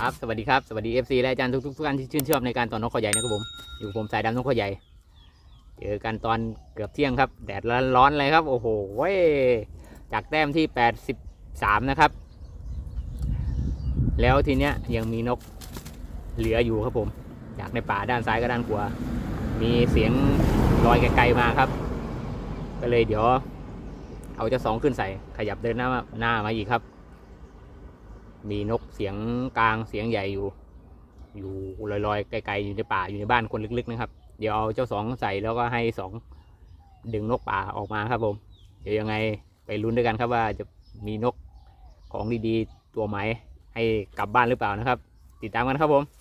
ครับสวัสดีครับสวัสดี FC และอาจารย์ทุกๆทุกท่านที่ชื่นชอบในการต่อนกขอใหญ่นะครับผมอยู่ผมสายดำนกขอใหญ่เจอกันตอนเกือบเที่ยงครับแดดร้อนๆเลยครับ โอ้โหเว้ยจากแต้มที่ 83 นะครับ แล้วทีเนี้ยยังมีนกเหลืออยู่ครับผม จากในป่าด้านซ้ายกับด้านขวามีเสียงลอยไกลๆมาครับ ก็เลยเดี๋ยว เอาจ้าสองขึ้นใส่ขยับเดินหน้าหน้ามาอีกครับ มีนกเสียงกลางเสียงใหญ่อยู่ อยู่ลอยๆไกลๆอยู่ในป่าอยู่ในบ้านคนลึกๆนะครับ เดี๋ยวเอาเจ้าสองใส่แล้วก็ให้สองดึงนกป่าออกมาครับผม เดี๋ยวยังไงไปลุ้นด้วยกันครับว่าจะมีนกของดีๆตัวไหมให้กลับบ้านหรือเปล่านะครับ ติดตามกันครับผม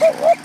Ha, ha, ha!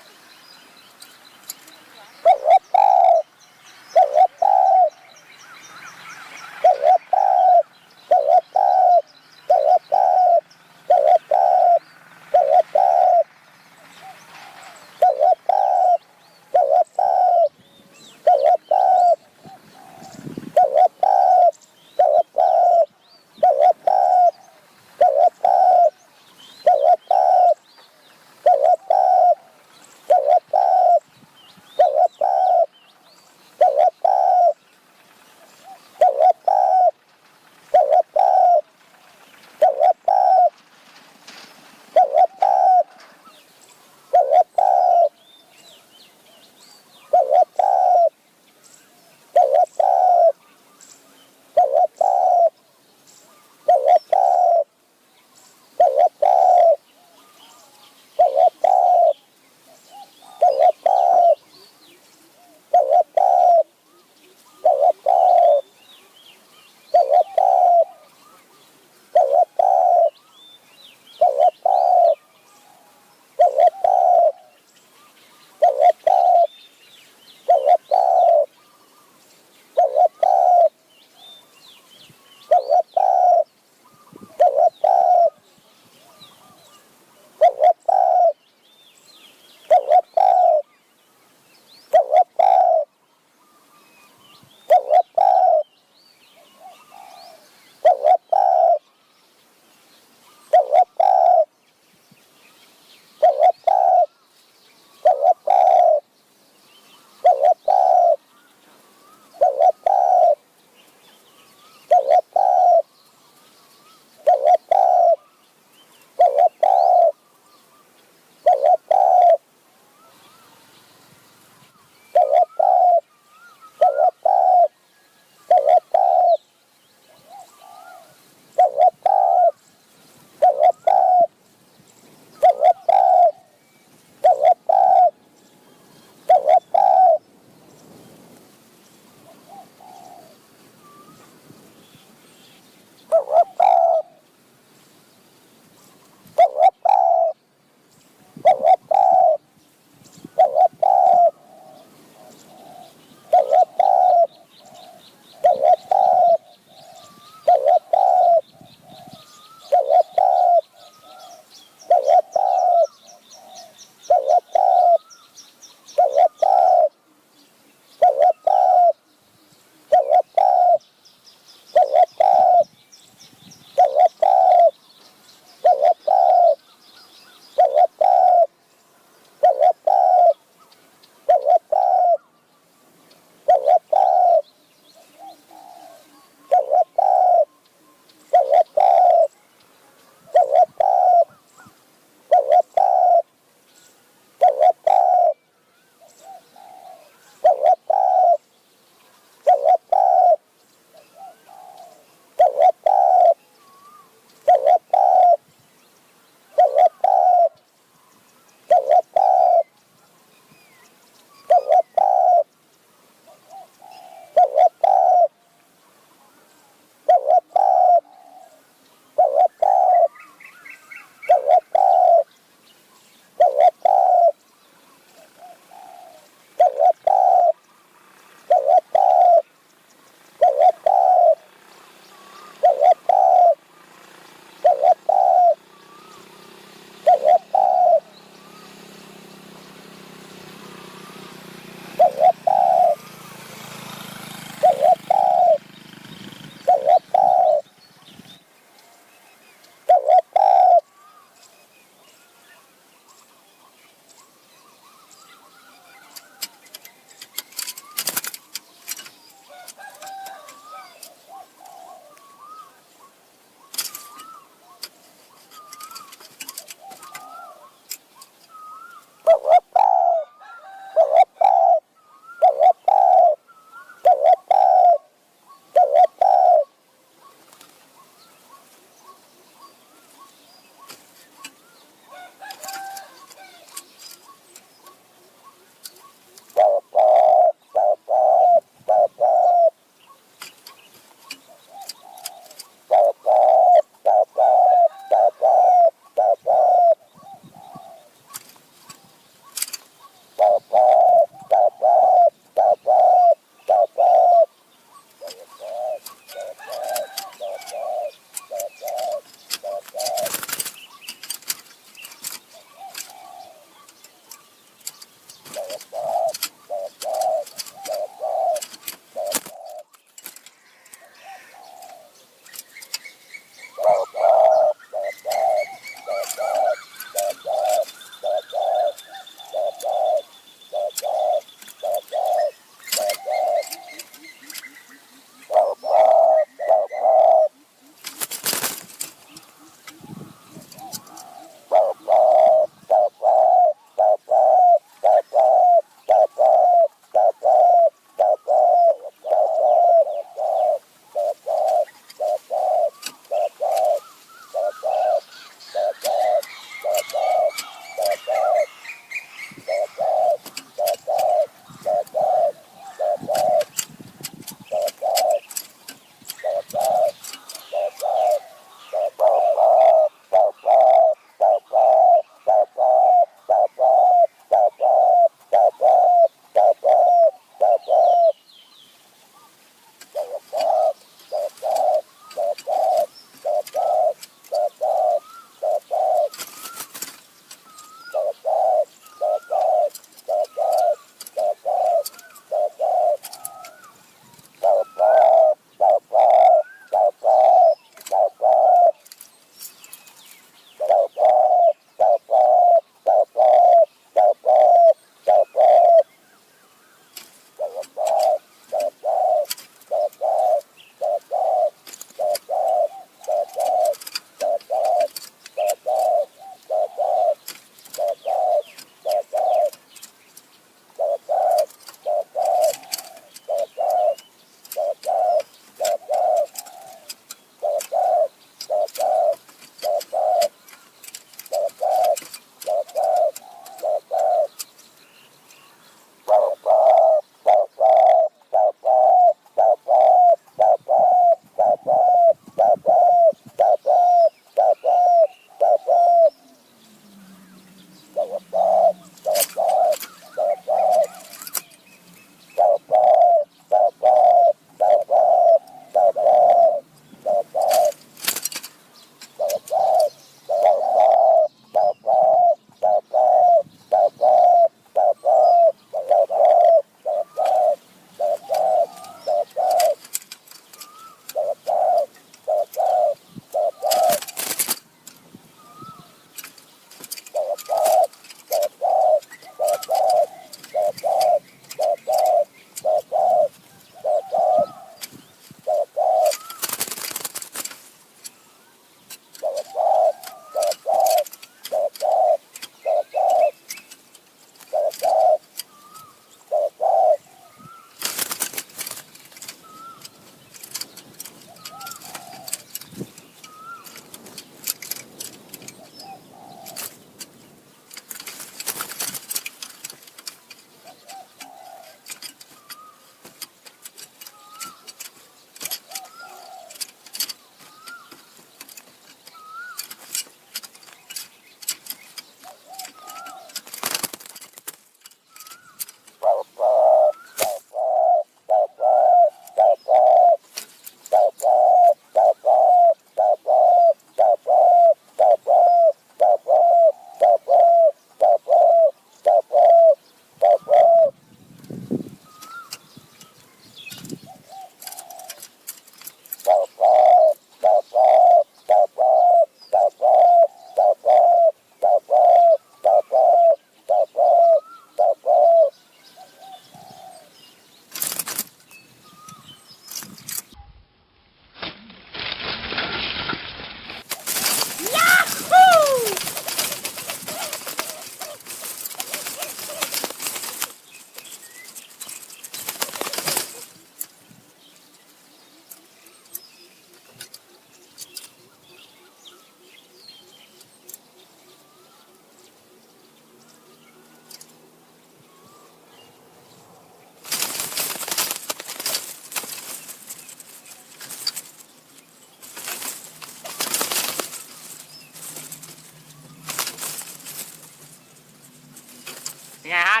ยังไงฮะ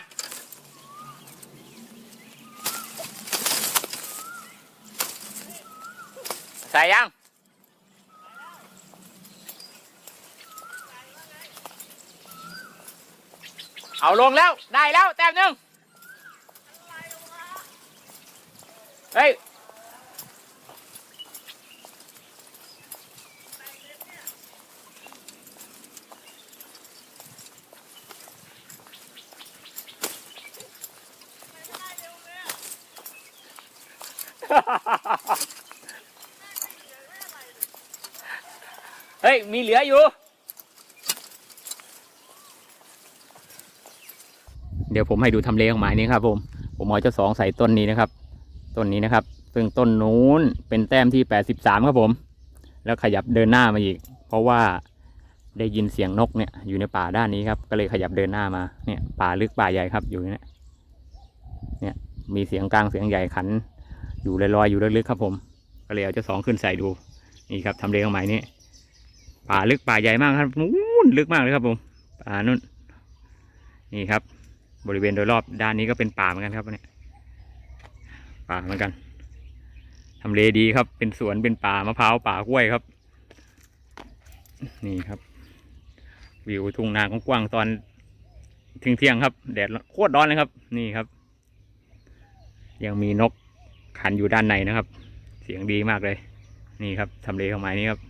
ใส่ยังเอาลงแล้ว ได้แล้ว แต้มหนึ่งเฮ้ย เฮ้ย มีเหลืออยู่ เดี๋ยวผมให้ดูทำเลของหมายนี้ครับ ผม ผมเอาเจ้าสองใส่ต้นนี้นะครับ ต้นนี้นะครับ ซึ่งต้นนู้นเป็นแต้มที่แปดสิบสามครับผม แล้วขยับเดินหน้ามาอีก เพราะว่าได้ยินเสียงนกเนี่ยอยู่ในป่าด้านนี้ครับ ก็เลยขยับเดินหน้ามา เนี่ยป่าลึกป่าใหญ่ครับอยู่เนี่ย เนี่ยมีเสียงกลางเสียงใหญ่ขัน อยู่ลอยๆอยู่ลึกๆครับผม ก็เลยเอาเจ้าสองขึ้นใส่ดู นี่ครับทำเลของหมายนี้ป่าลึกป่าใหญ่มากครับนู้นลึกมากเลยครับผมป่านู่นนี่ครับ บริเวณโดยรอบด้านนี้ก็เป็นป่าเหมือนกันครับเนี่ยป่าเหมือนกันทำเลดีครับ เป็นสวนเป็นป่ามะพร้าวป่ากล้วยครับ นี่ครับ วิวทุ่งนากว้างๆตอนเที่ยงเที่ยงๆครับ แดดโคตรร้อนเลยครับ นี่ครับ ยังมีนก ขันอยู่ด้านในนะครับ เสียงดีมากเลย นี่ครับทำเลของไม้นี้ครับ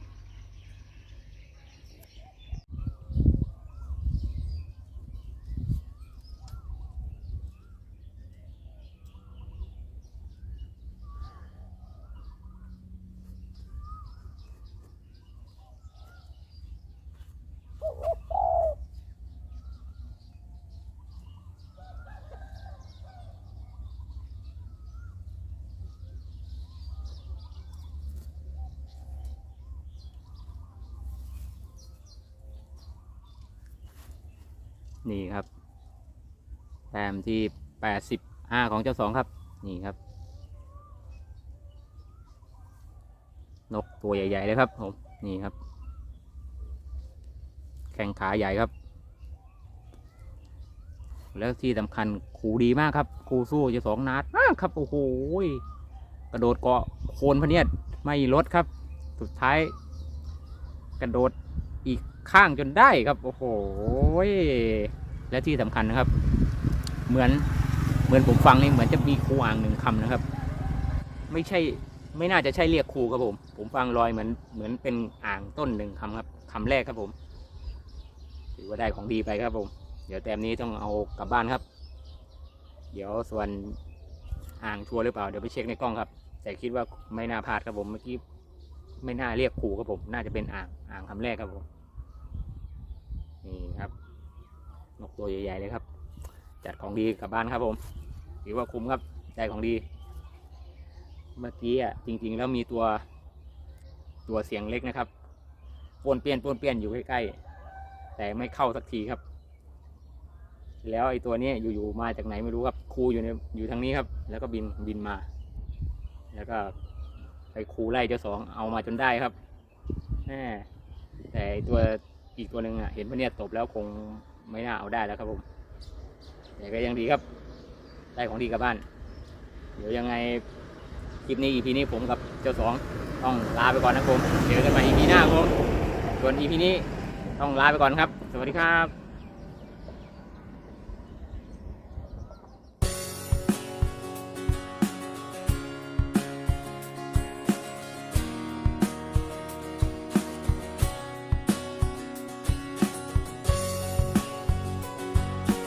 นี่ครับแต้มที่แปดสิบห้าของเจ้าสองครับ นี่ครับ นกตัวใหญ่ๆเลยครับผมนี่ครับ แข้งขาใหญ่ครับ แล้วที่สำคัญขูดีมากครับขูสู้เจ้าสองนัดมากครับโอ้โหกระโดดเกาะโคนพะเนียดไม่ลดครับ สุดท้าย กระโดด ข้างจนได้ครับ โอ้โหและที่สำคัญนะครับ เหมือนเหมือนผมฟังนี่เหมือนจะมีครูอ่างหนึ่งคำนะครับ ไม่ใช่ไม่น่าจะใช่เรียกครูครับผม ผมฟังลอยเหมือนเหมือนเป็นอ่างต้นหนึ่งคำครับคำแรกครับผมถือว่าได้ของดีไปครับผม เดี๋ยวแต้มนี้ต้องเอากลับบ้านครับ เดี๋ยวส่วนอ่างชัวร์หรือเปล่าเดี๋ยวไปเช็คในกล้องครับ แต่คิดว่าไม่น่าพลาดครับผมเมื่อกี้ไม่น่าเรียกครูครับผม น่าจะเป็นอ่างอ่างคำแรกครับผม นี่ครับ นกตัวใหญ่ๆเลยครับ จัดของดีกลับบ้านครับผมถือว่าคุ้มครับได้ของดี เมื่อกี้อะจริง ๆ แล้วมีตัวตัวเสียงเล็กนะครับปวนเปี้ยนปวนเปี้ยนอยู่ใกล้ๆแต่ไม่เข้าสักทีครับ แล้วไอ้ตัวนี้อยู่ๆมาจากไหนไม่รู้ครับคูอยู่ในอยู่ทางนี้ครับ แล้วก็บินบินมา แล้วก็ไปคูไล่เจ้าสองเอามาจนได้ครับแแต่ตัว อีกตัวหนึ่งอะเห็นว่าเนี่ยตบแล้วคงไม่น่าเอาได้แล้วครับผมแต่ก็ยังดีครับ ได้ของดีกลับบ้าน เดี๋ยวยังไงคลิปนี้ EP นี้ผมกับเจ้าสองต้องลาไปก่อนนะครับผมเจอกันใหม่ EP หน้าครับผมส่วน EP นี้ต้องลาไปก่อนครับ สวัสดีครับ